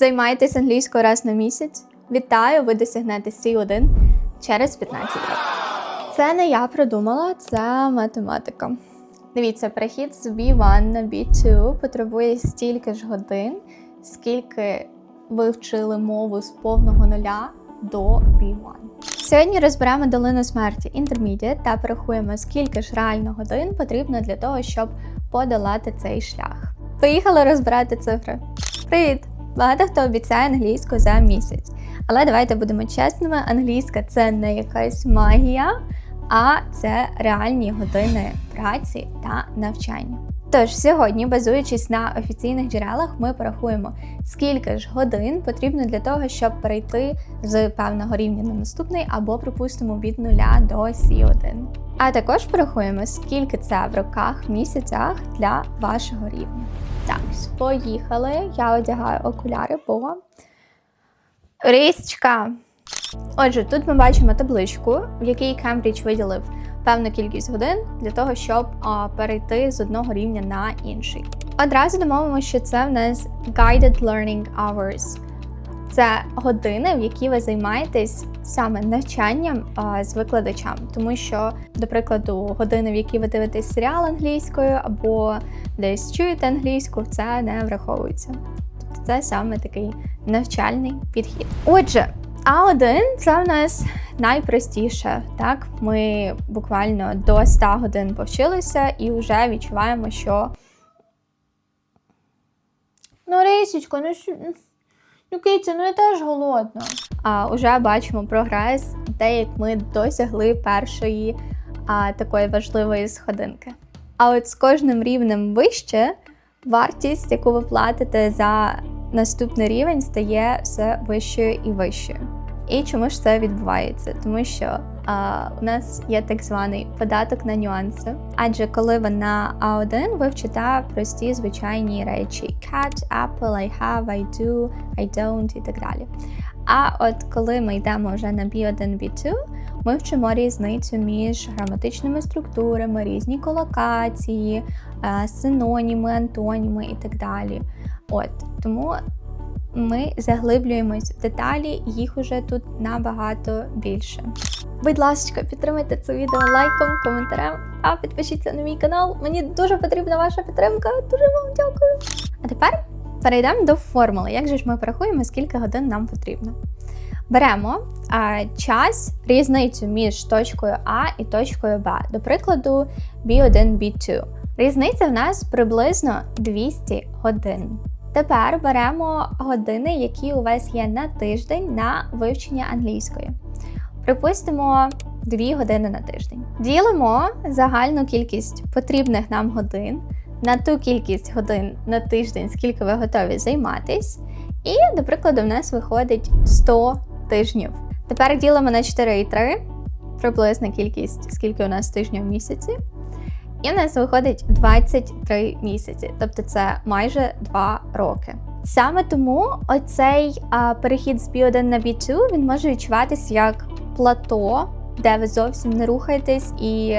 Займайтесь англійською раз на місяць. Вітаю, ви досягнете C1 через 15 років. Це не я придумала, це математика. Дивіться, перехід з B1 на B2 потребує стільки ж годин, скільки ви вчили мову з повного нуля до B1. Сьогодні розберемо долину смерті Intermediate та порахуємо, скільки ж реально годин потрібно для того, щоб подолати цей шлях. Поїхали розбирати цифри. Привіт! Багато хто обіцяє англійську за місяць. Але давайте будемо чесними: англійська це не якась магія, а це реальні години праці та навчання. Тож сьогодні, базуючись на офіційних джерелах, ми порахуємо, скільки ж годин потрібно для того, щоб перейти з певного рівня на наступний, або, припустимо, від нуля до C1. А також порахуємо, скільки це в роках, місяцях для вашого рівня. Так, поїхали. Я одягаю окуляри, бо Річка. Отже, тут ми бачимо табличку, в якій Кембридж виділив певну кількість годин для того, щоб а, перейти з одного рівня на інший. Одразу домовимо, що це в нас Guided Learning Hours. Це години, в які ви займаєтесь саме навчанням з викладачем, тому що, до прикладу, години, в які ви дивитесь серіал англійською або десь чуєте англійську, це не враховується. Тобто це саме такий навчальний підхід. Отже, А1 це в нас найпростіше. Так, ми буквально до 100 годин повчилися і вже відчуваємо, що. Ну, Рисічко, ну що. Ну, Киця, ну я теж голодна. А вже бачимо прогрес, те, як ми досягли першої а, такої важливої сходинки. А от з кожним рівнем вище вартість, яку ви платите за наступний рівень, стає все вищою і вищою. І чому ж це відбувається? Тому що у нас є так званий податок на нюанси. Адже коли ви на А1, ви вчите прості звичайні речі: cat, apple, I have, I do, I don't і так далі. А от коли ми йдемо вже на B1, B2, ми вчимо різницю між граматичними структурами, різні колокації, е, синоніми, антоніми і так далі. От тому ми заглиблюємось в деталі, їх уже тут набагато більше. Будь ласка, підтримайте це відео лайком, коментарем, а підпишіться на мій канал. Мені дуже потрібна ваша підтримка. Дуже вам дякую. А тепер перейдемо до формули. Як же ж ми порахуємо, скільки годин нам потрібно? Беремо а, час, різницю між точкою А і точкою Б. До прикладу, B1, B2. Різниця в нас приблизно 200 годин. Тепер беремо години, які у вас є на тиждень на вивчення англійської. Припустимо 2 години на тиждень. Ділимо загальну кількість потрібних нам годин на ту кількість годин на тиждень, скільки ви готові займатись. І, до прикладу, в нас виходить 100 тижнів. Тепер ділимо на 4,3, приблизна кількість, скільки у нас тижнів в місяці. І в нас виходить 23 місяці, тобто це майже 2 роки. Саме тому оцей а, перехід з B1 на B2 він може відчуватись як плато, де ви зовсім не рухаєтесь і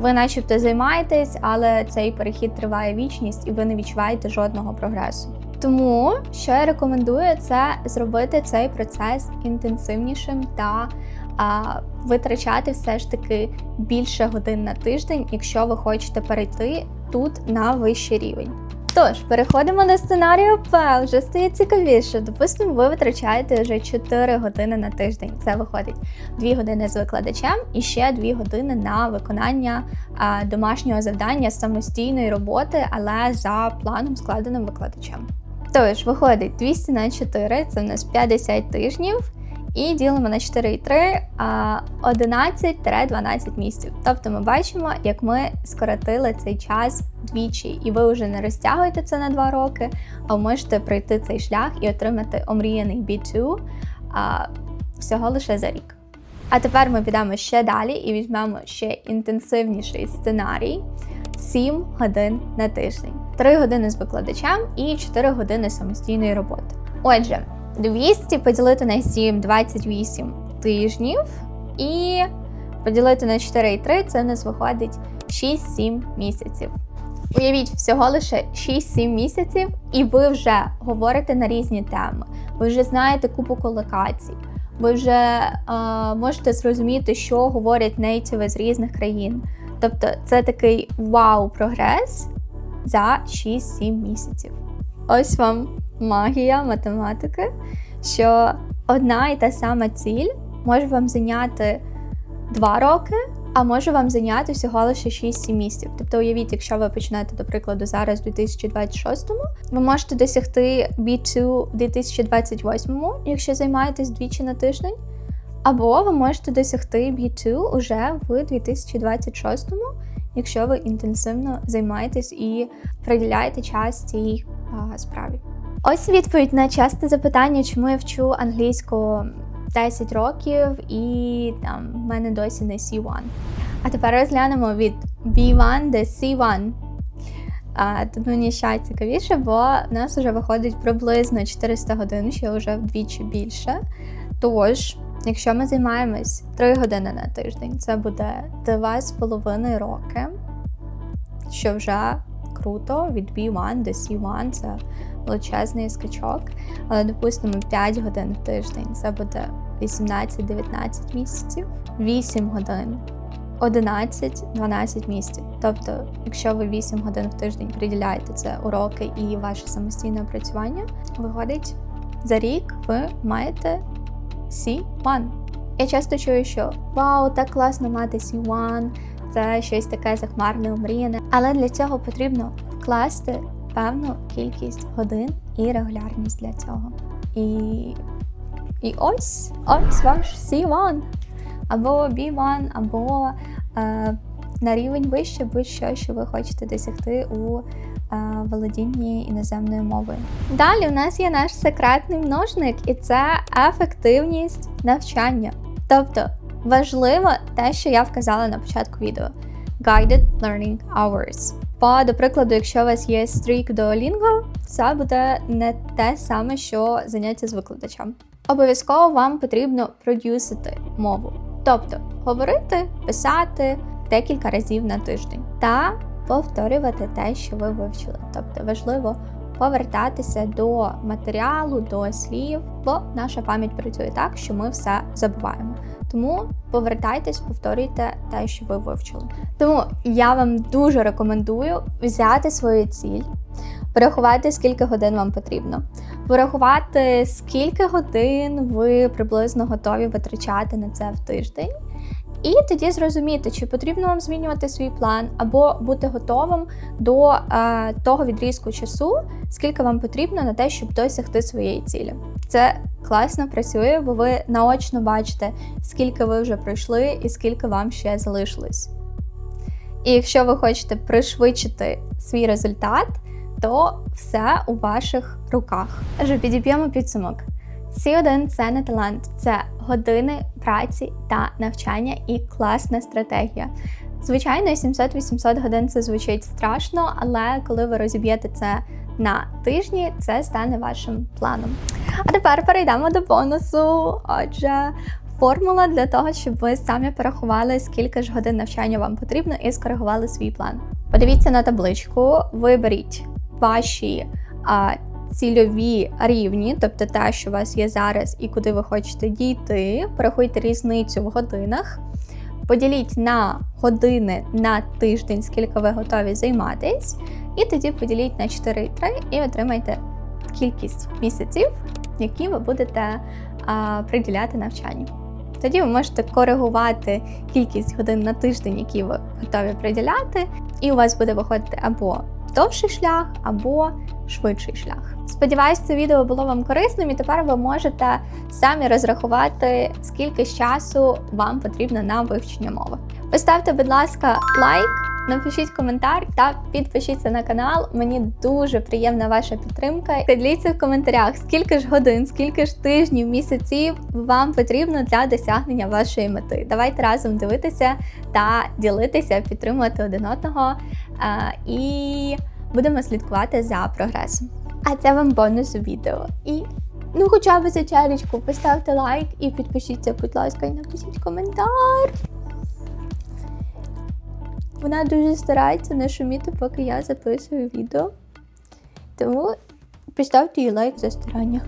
ви начебто займаєтесь, але цей перехід триває вічність і ви не відчуваєте жодного прогресу. Тому що я рекомендую це зробити цей процес інтенсивнішим та а, витрачати все ж таки більше годин на тиждень, якщо ви хочете перейти тут на вищий рівень. Тож, переходимо до сценарію П, вже стає цікавіше. Допустимо, ви витрачаєте вже 4 години на тиждень. Це виходить 2 години з викладачем і ще 2 години на виконання а, домашнього завдання самостійної роботи, але за планом складеним викладачем. Тож, виходить 200 на 4, це у нас 50 тижнів. І ділимо на 4,3 11-12 місяців. Тобто ми бачимо, як ми скоротили цей час двічі, і ви вже не розтягуєте це на 2 роки, а можете пройти цей шлях і отримати омріяний B2 а, всього лише за рік. А тепер ми підемо ще далі і візьмемо ще інтенсивніший сценарій: 7 годин на тиждень, 3 години з викладачем і 4 години самостійної роботи. Отже. 200 поділити на 7 28 тижнів. І поділити на 4,3 це нас виходить 6-7 місяців. Уявіть, всього лише 6-7 місяців, і ви вже говорите на різні теми. Ви вже знаєте купу колокацій. Ви вже е, можете зрозуміти, що говорять нейтиви з різних країн. Тобто це такий вау-прогрес за 6-7 місяців. Ось вам магія математики, що одна і та сама ціль може вам зайняти 2 роки, а може вам зайняти всього лише 6-7 місяців. Тобто, уявіть, якщо ви починаєте, до прикладу, зараз у 2026-му, ви можете досягти B2 у 2028-му, якщо займаєтесь двічі на тиждень. Або ви можете досягти B2 уже в 2026-му, якщо ви інтенсивно займаєтесь і приділяєте час цій а, справі. Ось відповідь на часте запитання, чому я вчу англійську 10 років і там в мене досі не C1. А тепер розглянемо від B1 до C1. А, Тут мені ще цікавіше, бо в нас вже виходить приблизно 400 годин, що вже вдвічі більше. Тож, якщо ми займаємось 3 години на тиждень, це буде 2,5 роки, що вже круто, від B1 до C1 це величезний скачок. Але, допустимо, 5 годин в тиждень це буде 18-19 місяців, 8 годин. 11-12 місяців. Тобто, якщо ви 8 годин в тиждень приділяєте це уроки і ваше самостійне опрацювання, виходить, за рік ви маєте C1. Я часто чую, що вау, так класно мати C1, це щось таке захмарне, омріяне. Але для цього потрібно вкласти певну кількість годин і регулярність для цього. І і ось ось ваш C1 або B1, або е, на рівень вище будь-що, що ви хочете досягти у володінні іноземною мовою. Далі у нас є наш секретний множник, і це ефективність навчання. Тобто важливо те, що я вказала на початку відео: Guided Learning Hours. По, до прикладу, якщо у вас є стрік Duolingo, це буде не те саме, що заняття з викладачем. Обов'язково вам потрібно продюсити мову, тобто говорити, писати декілька разів на тиждень та повторювати те, що ви вивчили. Тобто важливо повертатися до матеріалу, до слів, бо наша пам'ять працює так, що ми все забуваємо. Тому повертайтесь, повторюйте те, що ви вивчили. Тому я вам дуже рекомендую взяти свою ціль, порахувати, скільки годин вам потрібно, порахувати, скільки годин ви приблизно готові витрачати на це в тиждень. І тоді зрозуміти, чи потрібно вам змінювати свій план, або бути готовим до е, того відрізку часу, скільки вам потрібно на те, щоб досягти своєї цілі. Це класно працює, бо ви наочно бачите, скільки ви вже пройшли і скільки вам ще залишилось. І якщо ви хочете пришвидшити свій результат, то все у ваших руках. Отже, підіб'ємо підсумок. Сі1 це не талант, це години праці та навчання і класна стратегія. Звичайно, 700-800 годин це звучить страшно, але коли ви розіб'єте це на тижні, це стане вашим планом. А тепер перейдемо до бонусу. Отже, формула для того, щоб ви самі порахували, скільки ж годин навчання вам потрібно, і скоригували свій план. Подивіться на табличку, виберіть ваші цільові рівні, тобто те, що у вас є зараз і куди ви хочете дійти. Порахуйте різницю в годинах. Поділіть на години на тиждень, скільки ви готові займатись, і тоді поділіть на 4,3 і отримайте кількість місяців, які ви будете а, приділяти навчанню. Тоді ви можете коригувати кількість годин на тиждень, які ви готові приділяти, і у вас буде виходити або довший шлях, або швидший шлях. Сподіваюсь, це відео було вам корисним, і тепер ви можете самі розрахувати, скільки часу вам потрібно на вивчення мови. Поставте, будь ласка, лайк. Напишіть коментар та підпишіться на канал. Мені дуже приємна ваша підтримка. Діліться в коментарях, скільки ж годин, скільки ж тижнів, місяців вам потрібно для досягнення вашої мети. Давайте разом дивитися та ділитися, підтримувати один одного і будемо слідкувати за прогресом. А це вам бонус у відео. І ну, хоча б за чарочку, поставте лайк і підпишіться, будь ласка, і напишіть коментар. Вона дуже старається не шуміти, поки я записую відео. Тому поставте їй лайк за старання.